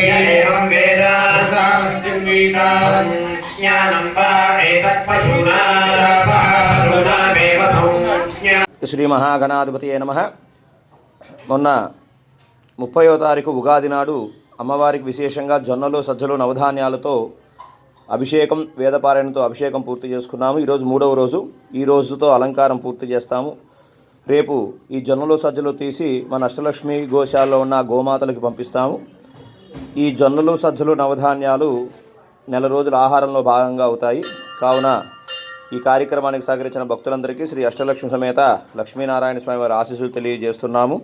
एवं वेद तामश्चिन्वीता ज्ञानं वा एतत्पशूनां पशूनामेव संज्ञा శ్రీ మహాగణాధిపతి నమ మొన్న ముప్పయో తారీఖు ఉగాది నాడు అమ్మవారికి విశేషంగా జొన్నలు సజ్జలు నవధాన్యాలతో అభిషేకం వేదపారాయణతో అభిషేకం పూర్తి చేసుకున్నాము ఈరోజు మూడవ రోజు ఈ రోజుతో అలంకారం పూర్తి చేస్తాము రేపు ఈ జొన్నలు సజ్జలు తీసి మన అష్టలక్ష్మి గోశాలలో ఉన్న గోమాతలకి పంపిస్తాము ఈ జొన్నలు సజ్జలు నవధాన్యాలు నెల రోజుల ఆహారంలో భాగంగా అవుతాయి. కావున ఈ కార్యక్రమానికి సహకరించిన భక్తులందరికీ శ్రీ అష్టలక్ష్మి సమేత లక్ష్మీనారాయణ స్వామి వారి ఆశీస్సులు తెలియజేస్తున్నాము.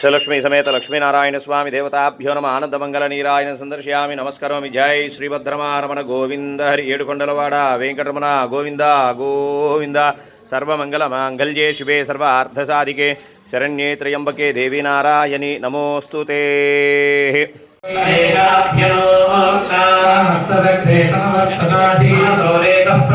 శ్రీలక్ష్మీ సమేత లక్ష్మీనారాయణ స్వామి దేవతాభ్యో నమ. ఆనందమంగళ నీరాయణ సందర్శయామి. నమస్కరోమి. జై శ్రీభద్రమారమణ గోవింద. హరి ఏడుకొండలవాడ. వెంకటరమణ గోవింద. గోవింద. సర్వమంగళ మాంగళ్యే శివే సర్వ అర్థసాధికే శరణ్యే త్రయంబకే దేవి నారాయణి. నమోస్తు హస్తదగ్రే సమవర్తనాటి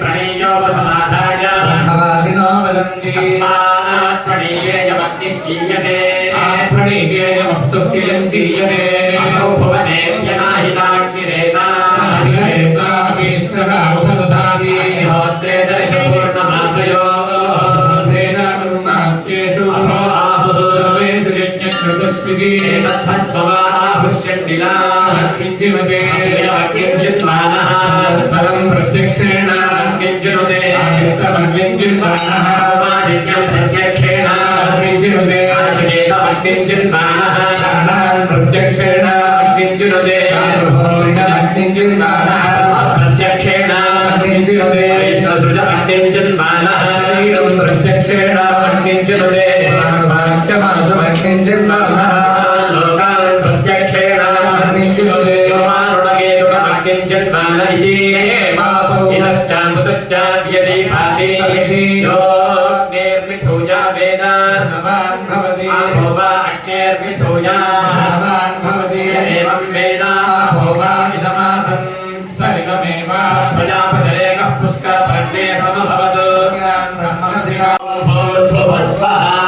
प्रणीयोपसमाधाय भवादिनो वदन्ति तस्मात् प्रणीयेयमग्निश्चीयते प्रणीयेयमप्सु किलं चीयते असौ भुवने व्यनाहिताग्निरेता अभिनेता विष्णुराहुतदानि होत्रे दर्शभू सर्वं प्रत्यक्षेण किञ्चिरुदे आदित्यं प्रत्यक्षेण किञ्चिरुदे किञ्चिन्मानः प्रत्यक्षेण किञ्चिरुदे किञ्चिन्मानः प्रत्यक्षेण किञ्चिरुदे सृज किञ्चिन्मानः प्रत्यक्षेण किञ्चिरुदे योग्निर्विधूयामेन भगवान् भवति आभो वा अग्नेर्विधूया भगवान् भवति एवं वेद आभो वा इदमासन् स इदमेव प्रजापतिरेकः पुष्करपर्णे समभवत् धर्मनसि वा भूर्भुवस्वः